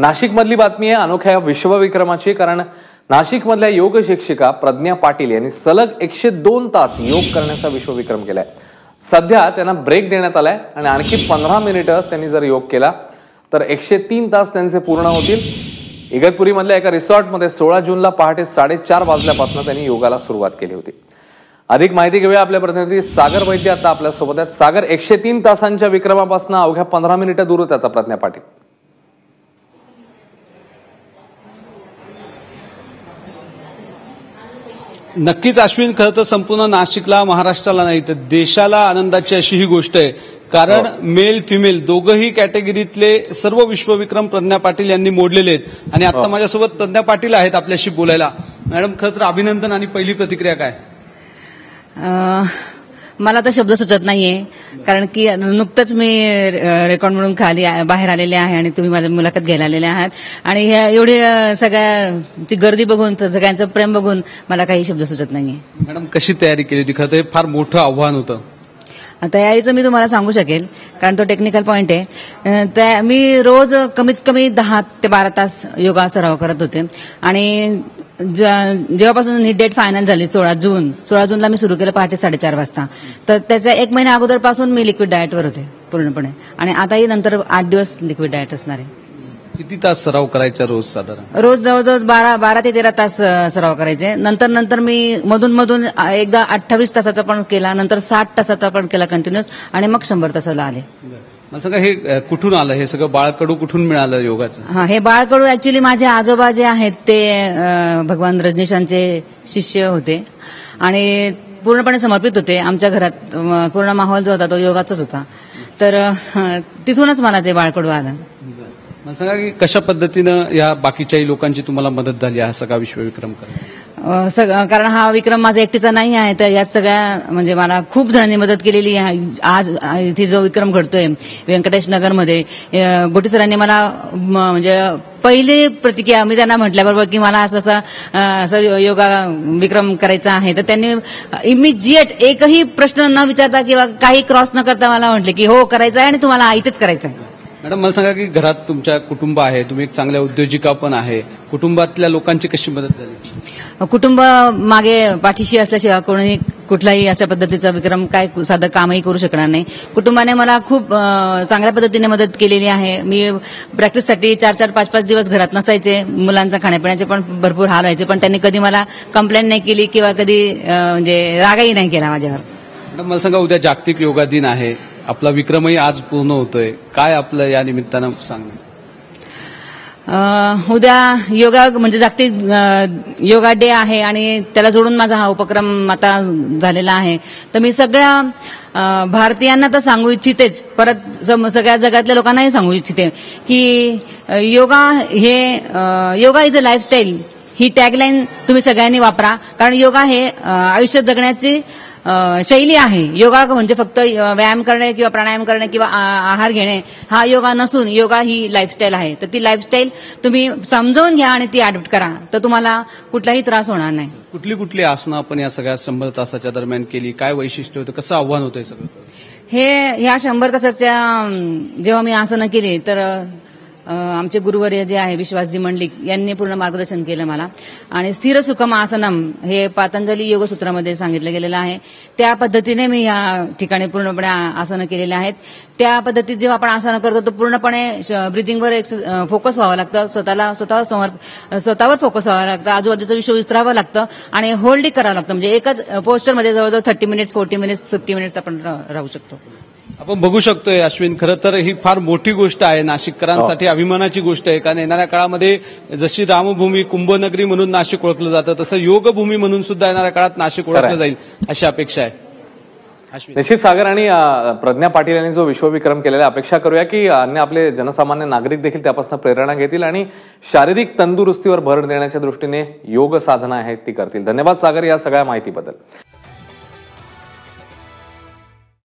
नाशिकमधली बातमी आहे अनोख्या विश्वविक्रमाची कारण नाशिकमधल्या योग शिक्षिका प्रज्ञा पाटील यांनी सलग एकशे दोन तास योग करण्याचा विश्वविक्रम केलाय. सध्या त्यांना ब्रेक देण्यात आलाय आणि आणखी पंधरा मिनिटं त्यांनी जर योग केला तर एकशे तीन तास त्यांचे पूर्ण होतील. इगतपुरीमधल्या एका रिसॉर्टमध्ये सोळा जूनला पहाटे साडेचार वाजल्यापासून त्यांनी योगाला सुरुवात केली होती. अधिक माहिती घेऊया आपल्या प्रतिनिधी सागर वैद्य आता आपल्यासोबत आहेत. सागर एकशे तीन तासांच्या विक्रमापासून अवघ्या पंधरा मिनिटं दूर होत्या आता प्रज्ञा पाटील. नक्कीच अश्विन खरं तर संपूर्ण नाशिकला महाराष्ट्राला नाही तर देशाला आनंदाची अशी ही गोष्ट आहे. कारण मेल फिमेल दोघही कॅटेगरीतले सर्व विश्वविक्रम प्रज्ञा पाटील यांनी मोडलेले आहेत. आणि आता माझ्यासोबत प्रज्ञा पाटील आहेत आपल्याशी बोलायला. मॅडम खरं तर अभिनंदन आणि पहिली प्रतिक्रिया काय? अं, मला तर शब्द सुचत नाहीये. कारण की नुकतंच मी रेकॉर्ड म्हणून खाली बाहेर आलेले आहे आणि तुम्ही माझी मुलाखत घ्यायला आलेले आहात. आणि ह्या एवढी अं, सगळ्या ती गर्दी बघून सगळ्यांचं प्रेम बघून मला काही शब्द सुचत नाहीये. मॅडम कशी तयारी केली होती? खरं फार मोठं आव्हान होतं. तयारीचं मी तुम्हाला सांगू शकेल कारण तो टेक्निकल पॉइंट आहे. त्या- मी रोज कमीत कमी दहा ते बारा तास योगा सराव करत होते. आणि जेव्हापासून ही डेट फायनल झाली सोळा जून सोळा जूनला मी सुरू केलं पहाटे साडेचार वाजता. तर त्याच्या एक महिन्या अगोदरपासून मी लिक्विड डाएटवर होते पूर्णपणे. आणि आताही नंतर आठ दिवस लिक्विड डाएट असणार आहे. किती तास सराव करायचा रोज साधारण? रोज जवळजवळ बारा बारा ते तेरा तास सराव करायचे. नंतर नंतर मी मधून मधून एकदा अठ्ठावीस तासाचा पण केला नंतर साठ तासाचा पण केला कंटिन्युअस आणि मग शंभर तासाला आले. मला सांगा हे कुठून आलं? हे सगळं बाळकडू कुठून मिळालं योगाचं? हा हे बाळकडू ऍक्च्युली माझे आजोबा जे आहेत ते भगवान रजनीशांचे शिष्य होते. आणि पूर्णपणे समर्पित होते. आमच्या घरात पूर्ण माहोल जो होता तो योगाचाच होता. तर तिथूनच मला ते बाळकडू आलं. मला सांगा की कशा पद्धतीनं या बाकीच्याही लोकांची तुम्हाला मदत झाली? हा सगळा विश्वविक्रम करण्यात कारण हा विक्रम माझा एकटीचा नाही आहे तर यात सगळ्या म्हणजे मला खूप जणांनी मदत केलेली आहे. आज इथे जो विक्रम घडतोय व्यंकटेश नगरमध्ये अ, गोटी सरांनी मला म, म्हणजे पहिली प्रतिक्रिया मी त्यांना म्हटल्याबरोबर की मला असं असं असं योगा विक्रम करायचा आहे. तर त्यांनी इमिजिएट एकही प्रश्न न विचारता किंवा काही क्रॉस न करता मला म्हटले की हो करायचं आहे आणि तुम्हाला इथेच करायचं आहे. मॅडम मला सांगा की घरात तुमच्या कुटुंब आहे तुम्ही एक चांगल्या उद्योजिका पण आहे. कुटुंबातल्या लोकांची कशी मदत झाली? कुटुंब मागे पाठीशी असल्याशिवाय कोणी कुठलाही अशा पद्धतीचा विक्रम काय साधं कामही करू शकणार नाही. कुटुंबाने मला खूप चांगल्या पद्धतीने मदत केलेली आहे. मी प्रॅक्टिससाठी चार चार पाच पाच दिवस घरात नसायचे मुलांचा खाण्यापिण्याचे पण भरपूर हाल व्हायचे पण त्यांनी कधी मला कंप्लेंट नाही केली किंवा कधी म्हणजे रागही नाही केला माझ्यावर. मॅडम मला सांगा उद्या जागतिक योगा दिन आहे. आपला विक्रमही आज पूर्ण होतोय. काय आपलं या निमित्तानं सांगणं? उद्या योगा म्हणजे जागतिक योगा डे आहे आणि त्याला जोडून माझा हा उपक्रम आता झालेला आहे. तर मी सगळ्या भारतीयांना तर सांगू इच्छितेच. परत सगळ्या जगातल्या लोकांनाही सांगू इच्छिते की योगा हे योगा इज अ लाईफस्टाईल ही टॅगलाईन तुम्ही सगळ्यांनी वापरा. कारण योगा हे आयुष्य जगण्याची शैली आहे. योगा म्हणजे फक्त व्यायाम करणे किंवा प्राणायाम करणे किंवा आहार घेणे हा योगा नसून योगा ही लाईफस्टाईल आहे. तर ती लाईफस्टाईल तुम्ही समजावून घ्या आणि ती अडॉप्ट करा. तर तुम्हाला कुठलाही त्रास होणार नाही. कुठली कुठली आसनं आपण या सगळ्या शंभर तासाच्या दरम्यान केली? काय वैशिष्ट्य होतं? कसं आव्हान होतंय सगळं? हे ह्या शंभर तासाच्या जेव्हा मी आसनं केली तर आमचे गुरुवर्य जे आहे विश्वासजी मंडलिक यांनी पूर्ण मार्गदर्शन केलं मला. आणि स्थिर सुखम आसनम हे पातंजली योगसूत्रामध्ये सांगितलं गेलेलं आहे. त्या पद्धतीने मी या ठिकाणी पूर्णपणे आसनं केलेली आहेत. त्या पद्धतीत जेव्हा आपण आसनं करतो तर पूर्णपणे ब्रिदिंगवर फोकस व्हावं लागतं. स्वतःला स्वतःवर समर्प स्वतःवर फोकस व्हावं लागतं. आजूबाजूचं विश्व विसरावं लागतं. आणि होल्डिंग करावं लागतं. म्हणजे एकच पोस्चरमध्ये जवळजवळ thirty minutes forty minutes fifty minutes आपण राहू शकतो. आपण बघू शकतोय अश्विन खरं तर ही फार मोठी गोष्ट आहे. नाशिककरांसाठी अभिमानाची गोष्ट आहे कारण येणाऱ्या काळामध्ये जशी रामभूमी कुंभनगरी म्हणून नाशिक ओळखलं जातं तसं योगभूमी म्हणून सुद्धा येणाऱ्या काळात नाशिक ओळखलं. जाईल अशी अपेक्षा आहे. अश्विन. निश्चित सागर आणि प्रज्ञा पाटील यांनी जो विश्वविक्रम केलेला अपेक्षा करूया की अन्य आपले जनसामान्य नागरिक देखील त्यापासून प्रेरणा घेतील आणि शारीरिक तंदुरुस्तीवर भर देण्याच्या दृष्टीने योग साधना आहेत ती करतील. धन्यवाद सागर या सगळ्या माहितीबद्दल.